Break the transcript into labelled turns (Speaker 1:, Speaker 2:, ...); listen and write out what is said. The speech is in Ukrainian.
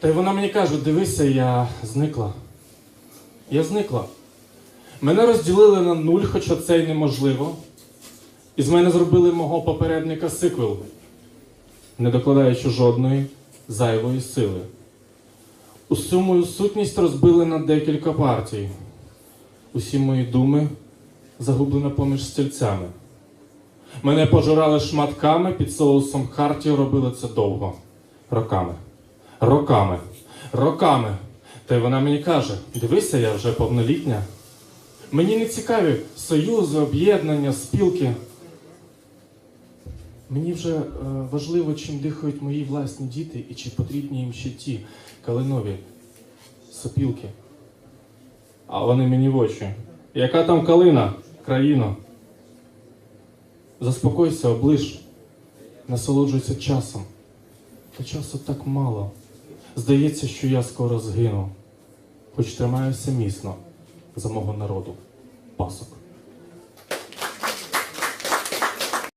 Speaker 1: Та й вона мені каже: дивися, я зникла. Я зникла. Мене розділили на нуль, хоча це й неможливо. І з мене зробили мого попередника сиквел, не докладаючи жодної зайвої сили. Усю мою сутність розбили на декілька партій. Усі мої думи загублено поміж стільцями. Мене пожирали шматками під соусом Харті, робили це довго. Роками. Роками. Роками. Та й вона мені каже: дивися, я вже повнолітня. Мені не цікаві союзи, об'єднання, спілки. Мені вже е, важливо, чим дихають мої власні діти і чи потрібні їм ще ті калинові сопілки. А вони мені в очі. Яка там калина, країно? Заспокойся, оближ, насолоджуйся часом. Та часу так мало. Здається, що я скоро згину, хоч тримаюся міцно за мого народу. Пасок.